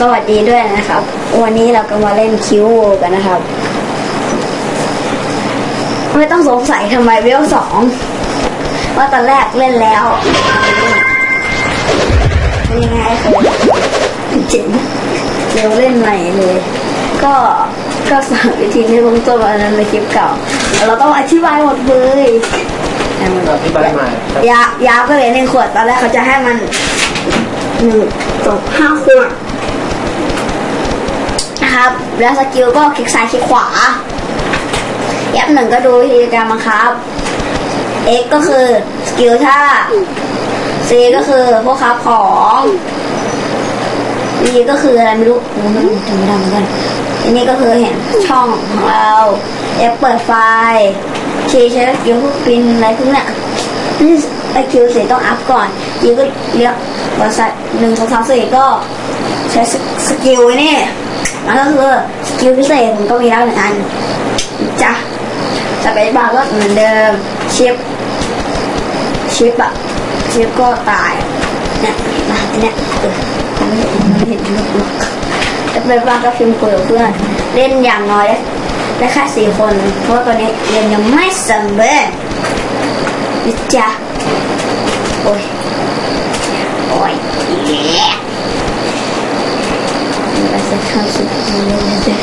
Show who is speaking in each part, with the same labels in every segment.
Speaker 1: สวัสดีด้วยนะครับ วันนี้เราก็มาเล่นคิวโวกันนะครับ ไม่ต้องสงสัยทำไมเวลสองว่าตอนแรกเล่นแล้วเป็นยังไงคือเจ๋งเดี๋ยวเล่นใหม่เลย ก็ก็สอนวิธีในวงต้นวันนั้นในคลิปเก่า เราต้องอธิบายหมดเลยให้มัน
Speaker 2: อธิบายใหม่ครับ
Speaker 1: ยายาวก็เลยหนึ่งขวดตอนแรกเขาจะให้มันหนึ่งตกห้าขวด นะครับ แล้วสกิลก็คลิกซ้ายคลิกขวาแอปหนึ่งก็ดูวิธีการบังคับ X ก็คือสกิลท่า C ก็คือพวกค้าของ V ก็คืออะไรไม่รู้ผมไม่รู้จำไม่ได้เหมือนกันอันนี้ก็คือเห็นช่องของเรา F เปิดไฟล์ K ใช้สกิลพวกปินอะไรพวกเนี้ยนี่ไอคิวสี่ต้องอัพก่อนยีก็เรียกบริษัทหนึ่งสองสามสี่ก็ใช้สกิลไว้นี่มันก็คือสกิลพิเศษผมก็มีแล้วหนึ่งอันจ้ะสเปซบาร์ก็เหมือนเดิมชิปชิปอะชิปก็ตายเนี่ยมาอันเนี้ยเออมันไม่เห็นมันไม่เห็นลูกลูกสเปซบาร์ก็พิมพ์คุยกับเพื่อนเล่นอย่างน้อยได้แค่สี่คน เพราะตอนนี้เรียนยังไม่สำเร็จจ๊ะโอ้ยโอ้ย แย่เราจะเข้าสู่เลยนะจ๊ะ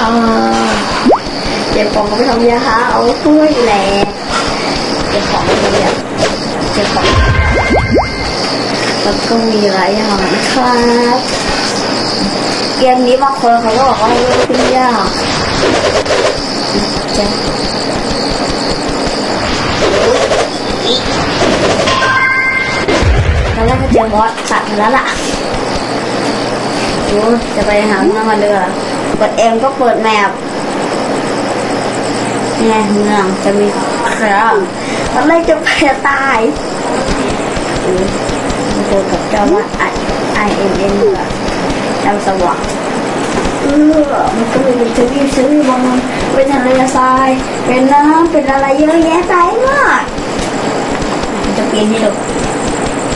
Speaker 1: อ่าเจ็บของไม่ทำยาหาเอาถ้วยแหละเจ็บของไม่ทำยาเจ็บของแล้วก็มีหลายอย่างครับเกมนี้บางคนเขาก็บอกว่าไม่เป็นยากจ๊ะตอนแรกก็เจอบอสตัดมาแล้วล่ะ ดูจะไปหาเมืองกันเดือเปิดเอ็มก็เปิดแมปเนี่ยเมืองจะมีเครั้งตอนแรกจะไปตายอือมันเจอกับเจ้าว่าไอไอเอ็นเอ็นเหรอดาสว่างเออมันก็เลยจะมีซื้อบอลเป็นทะเลทรายเป็นน้ำเป็นอะไรเยอะแยะไปมดมันจะปีนให้ดู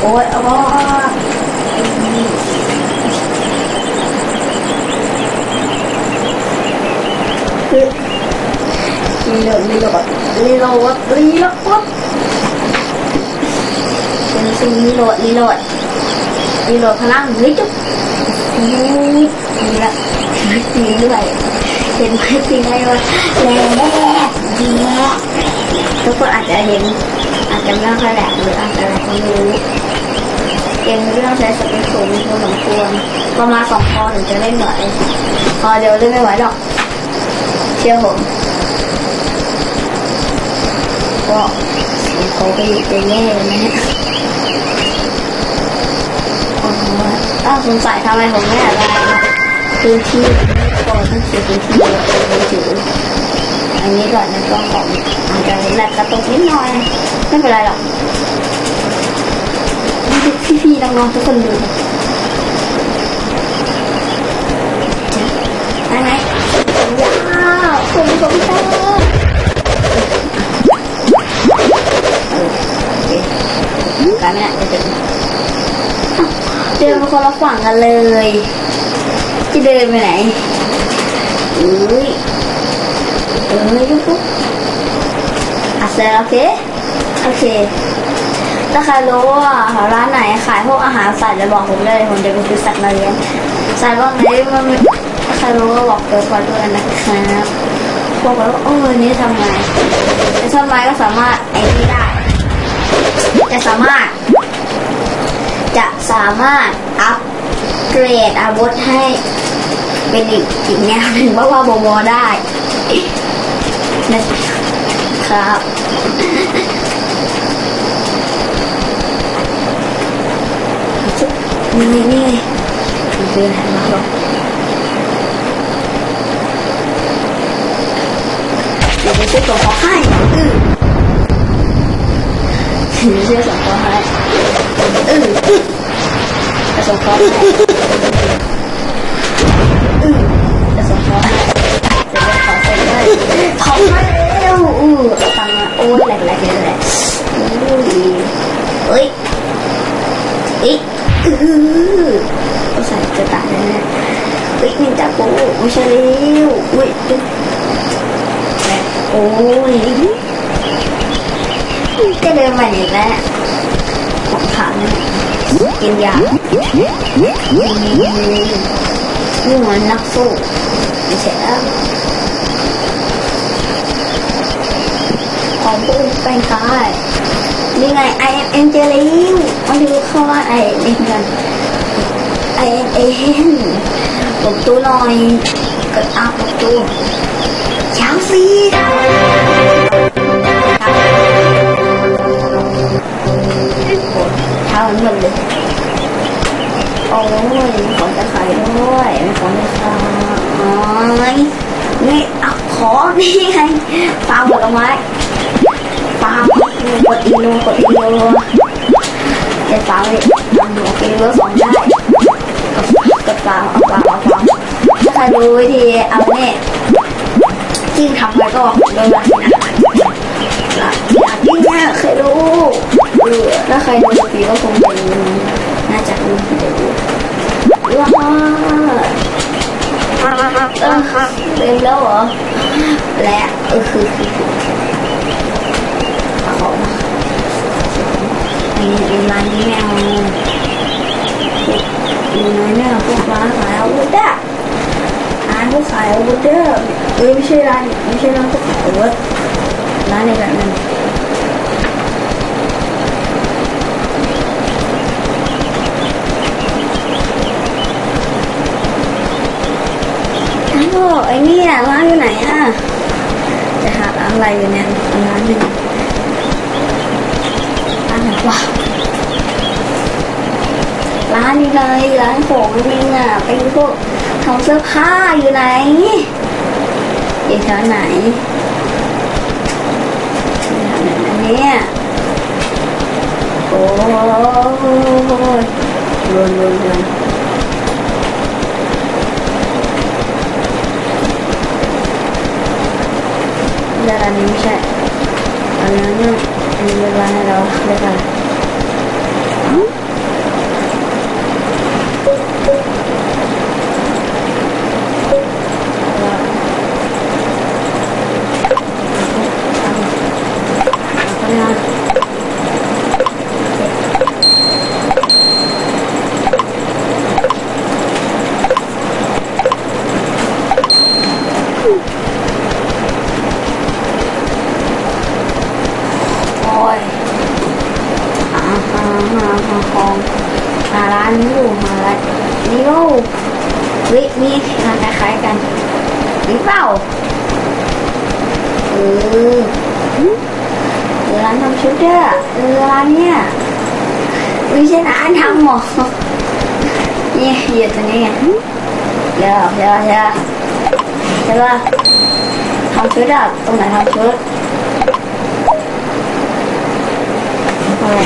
Speaker 1: โอ้ยเอา ว่ารีโหลดรีโหลดรีโหลดรีโหลดเป็นสิ่งรีโหลดรีโหลดรีโหลพลังเฮ้ยจุ๊บนี่นี่ละนี่ด้วยเห็นไหมจริงไหมว่าแหลกดีแหลกทุกคนอาจจะเห็นอาจจะไม่ค่อยแหลกหรืออาจจะแหลกไม่รู้เกมนี้ต้องใช้สเปคสูงพอสมควรประมาณสองพอถึงจะเล่นไหวพอเดี๋ยวเล่นไม่ไหวหรอก ชื่อผมก็เขาไปจะแย่เลยนะฮะอ้าวสงสัยทำไมผมไม่อะไรพื้นที่ไม่พอต้องเสียพื้นที่เยอะเลยถืออันนี้ก่อนนะก็ของอาจจะแลกกระตุกนิดหน่อยไม่เป็นไรหรอกพี่ๆน้องๆทุกคนดูไปไหมว้าวผมผมชอบกันเนี่ยจะเป็นเดินคนละฝั่งกันเลย จะเดินไปไหนอุ้ยเอ้ยปุ๊บอะเสร็จโอเค โอเคถ้าใครรู้ว่าร้านไหนขายพวกอาหารสัตว์จะบอกผมเลยผมจะไปซื้อสัตว์มาเลี้ยงสัตว์พวกนี้มันถ้าใครรู้ก็บอกเกิดความด้วยนะครับ พวกเราโอ้ยนี่ทำไงไอ้ทำไมก็สามารถไอ้นี่ได้ จะสามารถ จะสามารถอัปเกรดอาวุธให้เป็นอีกอีกแนวหนึ่งว่าว่าโมโมได้นะครับนี่นี่นี่มันคืออะไรมาหรอ กเดี๋ยวจะช่วยส่งของให้อือเดี๋ยวจะช่วยส่งของให้อือจะส่งของให้อือจะส่งของ โอ้ยแหลกๆเลยแหละอุ้ยเฮ้ยอีกอือใส่จะตายแล้วเนี่ยเฮ้ยนินจาโกไม่ใช่เร็วอุ้ยอุ๊ยแบบโอ้ยจะเดินมาอีกแล้วของขังกินยานี่เหมือนนักสู้ไม่ใช่แล้วของผู้เป็นใครนี่ไงไอเอ็มเจลิวมาดูเข้าว่าไอเอ็มกันไอเอ็มเอ็นปลุกตู้หน่อยกดอัพปลุ กตู้ช้างซีเท้ามันหมดเลยโอ้ยขอจะขายด้วยไมีของจะขายอ๋อนี่เอาขอนี่ไงฟาร์มผลไม้ฟาร์มกดอีโนกดอีโนเดี๋ยวฟาเลยฟาร์มหัวกินสองได้กดฟาร์มเอาฟาร์มเอาฟาร์มถ้าใครรู้วิธีเอาเนี่ย จิ้งทำไปก็โดนละสินะละจิ้งเนี่ยเคยรู้ถ้าใครดูปีก็คงจะรู้น่าจะรู้ว้าวเออเต็มแล้วเหรอ และเออคือคือของไอ้ไอ้ร้านนี้แมวอยู่ไหนเนี่ยพวกร้านขายอาวุธอะร้านพวกขายอาวุธเด้อ เอ้ยไม่ใช่ร้านไม่ใช่ร้านพวกขายอาวุธร้านในแบบนั้นอ้าวไอ้นี่ร้านอยู่ไหนอะจะหาอะไรอยู่เนี่ยร้านหนึ่งร้านไหนวะร้านนี้เลยร้านของจริงอะเป็นพวกทำเสื้อผ้าอยู่ไหน อยู่แถวไหนอยู่แถวไหนนะเนี่ยโอ้ยรวนรวนรวนร้านนี้ไม่ใช่อันนั้นเนี่ยอันนี้เป็นร้านให้เราเรียกอะไรเอาไปนะโอ้ยหาหาหาหาของหาร้านนี้อยู่หาร้านนี้อยู่เฮ้ยมีร้านคล้ายๆกันหรือเปล่าเออ ร้านทำชุด เด้อเออร้านเนี้ยไม่ใช่ร้านทำหมอนี่อยู่ตรงนี้ไงเดี๋ยวเดี๋ยวเดี๋ยวใช่ป่ะทำชุดอะตรงไหนทำชุดอะไร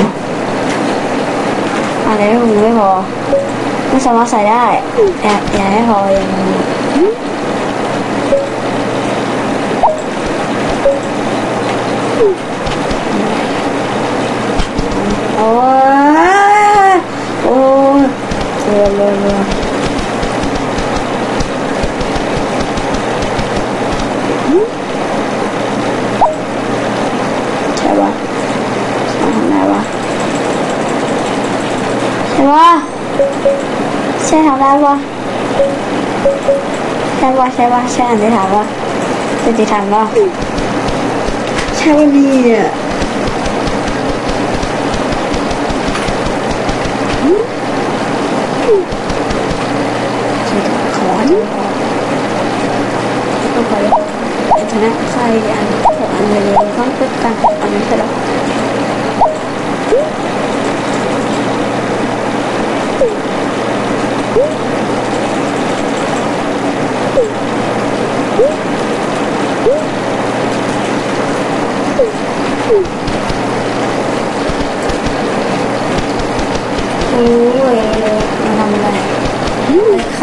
Speaker 1: อะไรไม่พอไม่พอไม่สามารถใส่ได้แอบแอบให้พออย่างนี้โอ้ยโอ้ยเร็วเร็วเร็วใช่ปะทำไงวะใช่ปะใช่ทำได้ ปะใช่ปะใช่ปะใช่อันที่ถามปะจะติทันปะใช่วันนี้อะขอให้ก็ขอชนะใครอันหกอันเลยต้องพูดกันอันนี้ใช่หรอโ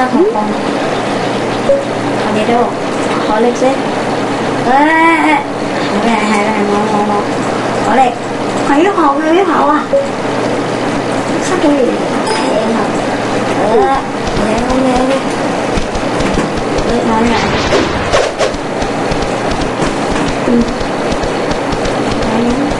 Speaker 1: sắc một con Còn đi đâu Khó lực chứ, À Hai bạn hai bạn một một một Khó lực Mày biết hộp mày biết hộp à Sắc cái gì Thấy em hộp Ừ Để không nghe đi Ừ nói này, Ừ Nói nhạc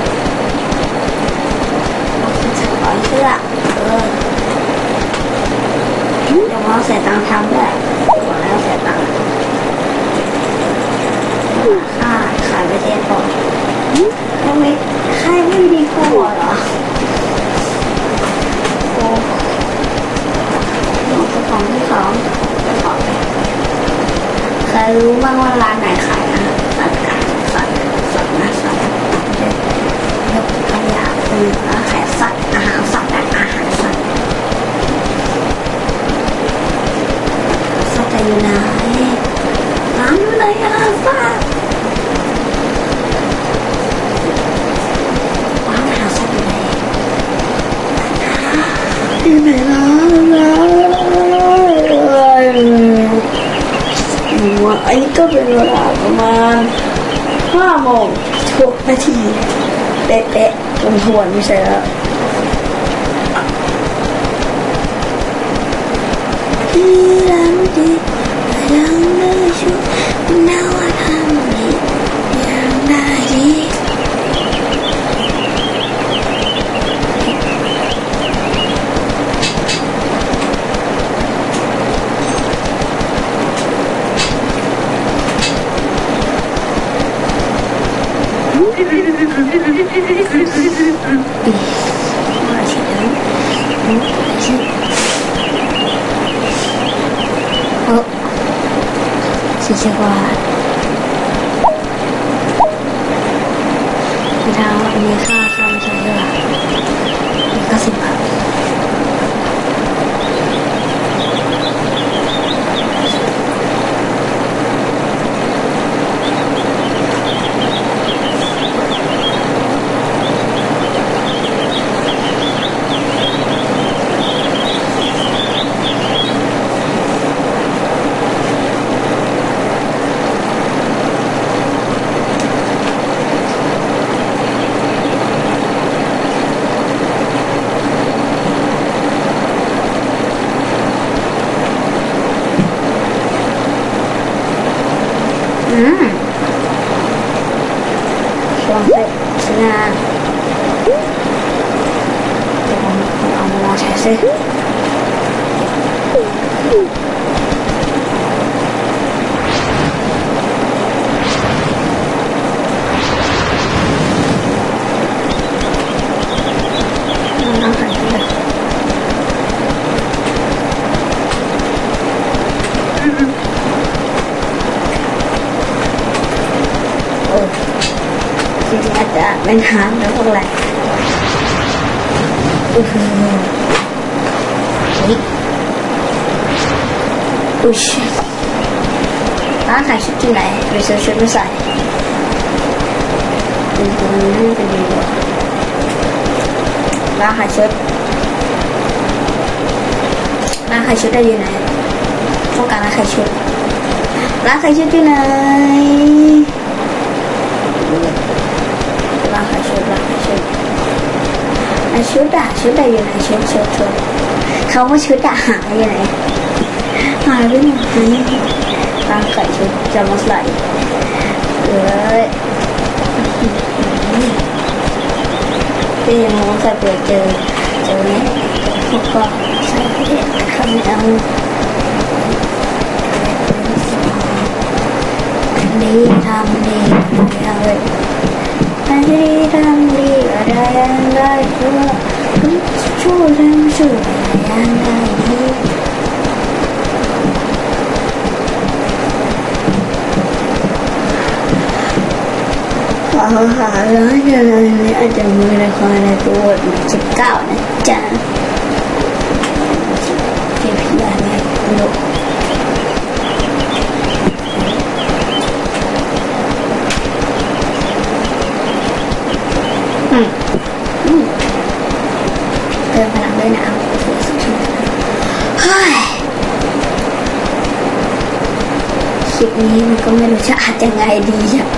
Speaker 1: ไมค่ายไม่ดีกว่าเหรอโอ้องจ้าของที่เขาจ้าของใครรู้บ้างว่าร้านไหนขายอาหารสัตว์กันสัตว์สัตว์นะสัตว์ยกตัวอย่างเป็นร้านขายสัตว์อาหารสัตว์และอาหารสัตว์สัตว์จะอยู่ไหนร้านอยู่ไหนอะป้าร้านอาหารสัตว์อยู่ไหน อยู่ไหนร้านร้านว่าอันนี้ก็เป็นเวลาประมาณห้าโมงทุกนาทีเป๊ะๆจนทวนไม่ใช่แล้ว Bilang di Bilang baju Menawan hamil Yang tadi Masih dalam Masih เออสี่สิบบาทมีทางว่ มีค่าค่าไม่ใช่ด้วยมีค่าสิบบาท อืมช่วงเสร็จชนะเดี๋ยวผมเอามาลองใช้ซิน้ำหายไปเลย โอ้ จริงๆอาจจะเป็นหางแล้วพวกอะไรอือหือนี่อุ้ยร้านขายชุดที่ไหนไปซื้อชุดมาใส่อือหือน่าจะดีกว่าร้านขายชุดร้านขายชุดได้อยู่ไหนต้องการร้านขายชุดร้านขายชุดอยู่ไหนานขายชุดร้านขาชุดไอชุดอะชุดอะอยู่ไหนชุดชุดชุดเขาว่าชุดอะหายอยู่ไหนหายไปไหนร้านขายชุดจะมาใส่เลยที่ยังมองใส่เปิดเจอเจอไหมพวกก็ใส่ไปเด็ดคำนี้เอาดีทำดีทำเลย ดีทำดีอะไรยังได้ก็ช่วทำช่วยยังได้ดีขอหาร้านอะไรนี้อาจจะมีละครในตัวสิบเก้านะจ๊ะพี่พี่อะไรลูก อืมอืมเติมพลัง ด้วยนะเฮ้ยคลิปนี้มันก็ไม่รู้จะอัดยังไงดีอะ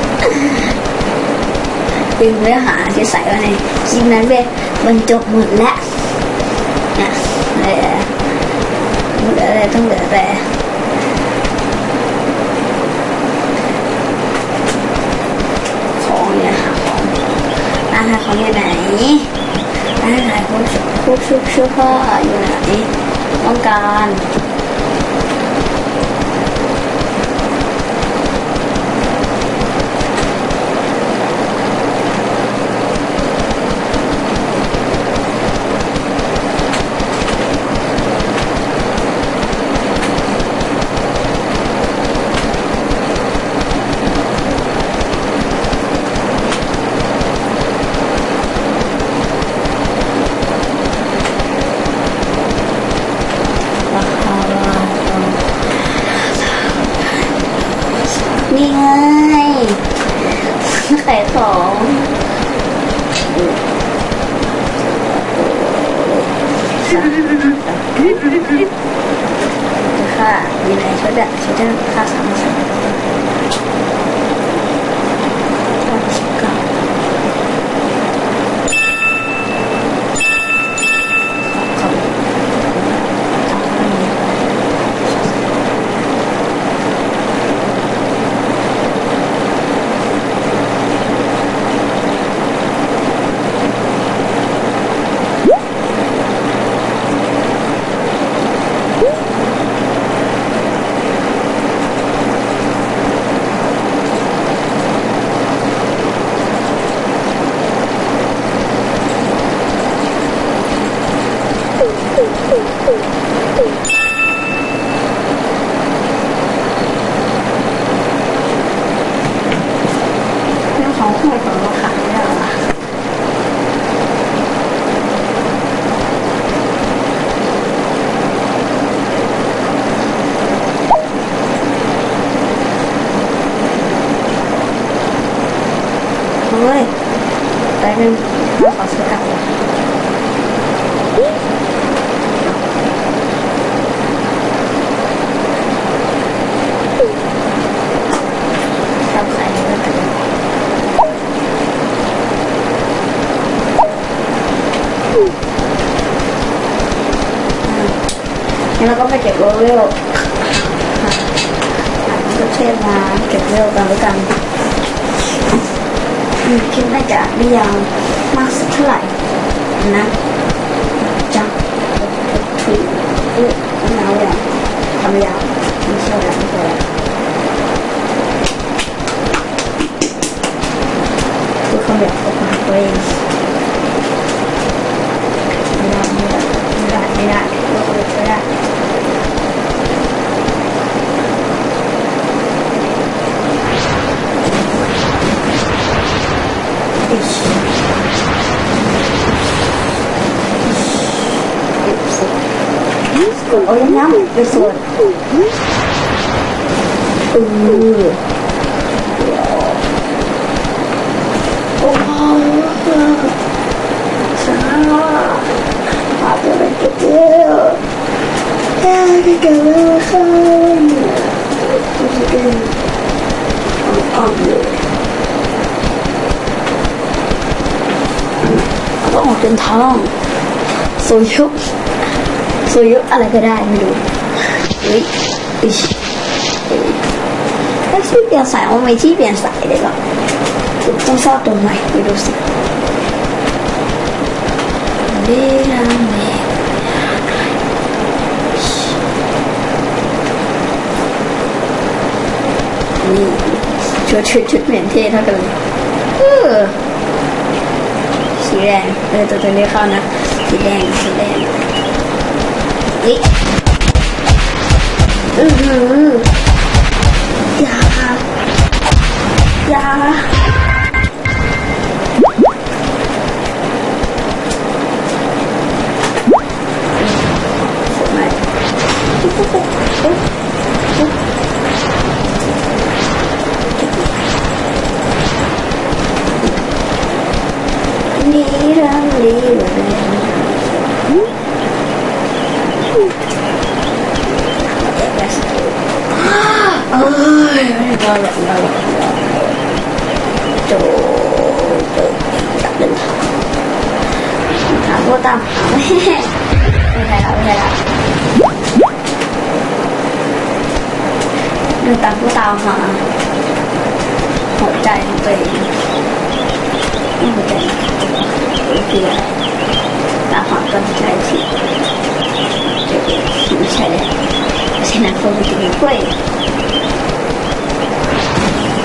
Speaker 1: ดึงเนื้อหาที่ใส่ไว้ในคลิปนั้นไปบรรจบหมดแล้วนี่ยเหลือเหลืออะไรต้องเหลือแต่ของเนี่ยค่ะของร้านขายของอยู่ไหน ร้นายพวกพวกชุดเสื้ออยู่ไหนต้องการ นี่ไงขายของ ค่ะยินดีชุดแบบชุดจะค่าสามสิบก้าขอบเรื่องของหวยของเราขายไม่ได้หรอวะเฮ้ยไปหนึ่งเราขอซื้อกลับก่อนกลับขายแล้วกัน งั้น เราก็ไปเก็บโรเวลก็เทพมาเก็บเวลกันแล้วกันอืมคิดน่าจะไม่ยาวมากสักเท่าไหร่นะจังถุยเอ้ยไม่เอาเลยทำยาวไม่ใช่แล้วไม่ใช่แล้วคือคำแบบของตัวเองไม่ได้ไม่ได้ไม่ได้ไม่ได้ไม่ได้ Ish. Ish. โอ้ยน้ำไปส่วนอือ โอ้อเยอะอะค่ะจะเป็นอ่อนๆเลยก็ออกเป็นทองโซยุอะไรก็ได้ไม่รู้เฮ้ยอิชเฮ้ยถ้าที่เปลี่ยนสายเอาไหมที่เปลี่ยนสายเลยเหรอต้องชอบตรงไหนไม่รู้สิเดรัมเมนี่ชุดชุดชุดเหมือนเท่เท่ากันเลยเออสีแดงเออตัวตัวนี้เข้านะสีแดงสีแดง นี่อือหือยายาสวยไหมนี่รังดีเลยเอ้ ยไม่ได้แบบเราโจโจจับเดินทางหาตัวตามไม่ใช่แล้วไม่ใช่แล้วเดินตาม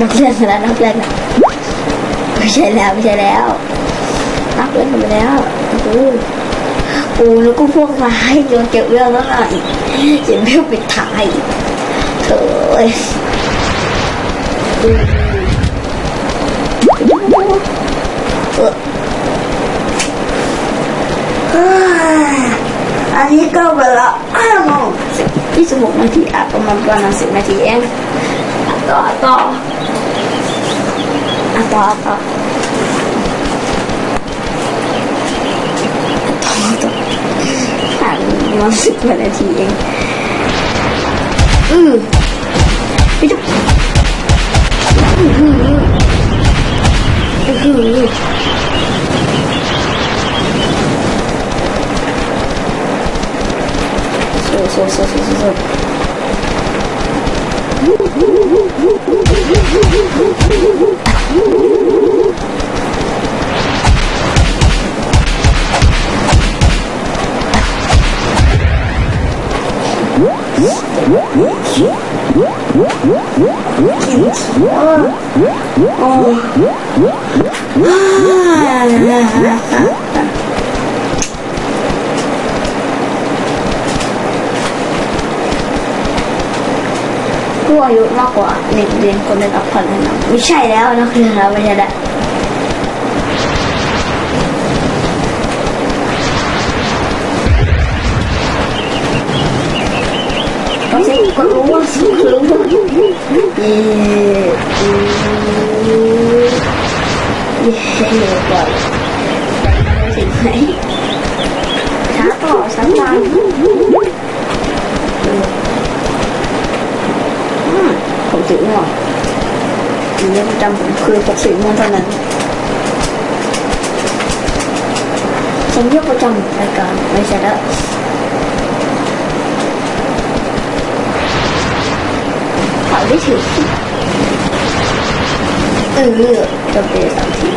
Speaker 1: นักเล่นมาแล้วนักเล่นไม่ใช่แล้วไม่ใช่แล้วนักเล่นมาแล้วอู้อูแล้วก็พวกมาให้โยนเก็บเรื่องแล้วอีกเจ็บเรื่อปิดท้ายเถอยอันนี้ก็เวลาอ้าวมงยี่สิบหกนาทีอะประมาณประมาณสิบนาทีเองต่อต่อ 一个好不好？痛的，看我是我的体验。嗯，别动。嗯嗯嗯，嗯嗯。说说说说说。Ah. อายุมากกว่าเด็กเรียนควรได้รับผ่อนนะไม่ใช่แล้วนักเรียนเราไม่ใช่แล้วก็รู้ว่าสิรู้เย่เย่ก่อนถึงไหมช้าต่อช้าตาม ผมถึงหรอกมีเรื่องประจำผมคือปกสีม่วงเท่านั้นผมเรียกประจำรายการไม่ใช่แล้วถอยไม่ถึงเออจะเปลี่ยนสามที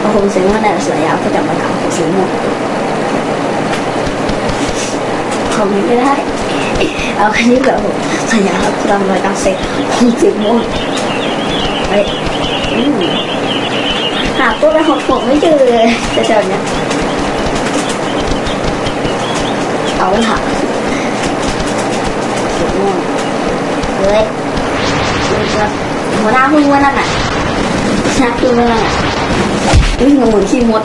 Speaker 1: พอผมเสียงว่าแต่เสือ ขอไม่ได้ เอาแค่นี้ก่อนผมสัญญาครัตอนเราตั้งเสร็จคงสิบโมงไปหาตัวไปหกหกไม่เจอเลยแต่เดี๋ยนี้เอาละสิบโมงเฮ้ยหัวหน้าพึ่งว่านั่นอะชนะพึ่งว่านั่นอะวิ่งเหมือนขี้มด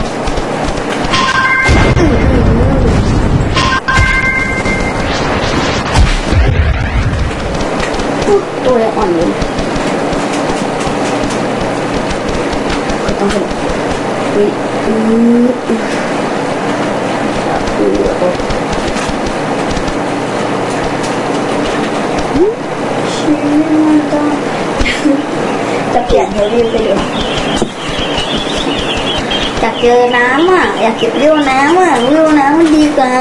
Speaker 1: ตัวยังอ่อนอยู่ก็ต้องเป็นอุ้ยอืออืออือจะเปลี่ยนเฮลิวไปดูอยากเจอน้ำอะ อยากเก็บเรียวน้ำอะเรียวน้ำมันดีกว่า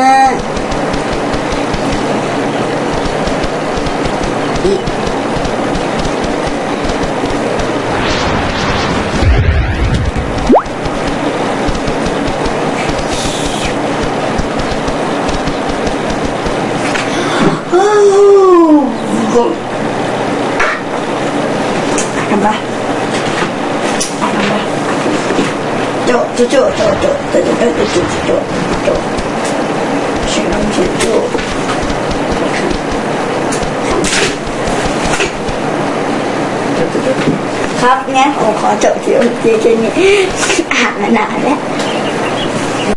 Speaker 1: เดี๋ยวจอาบมานานแล้ว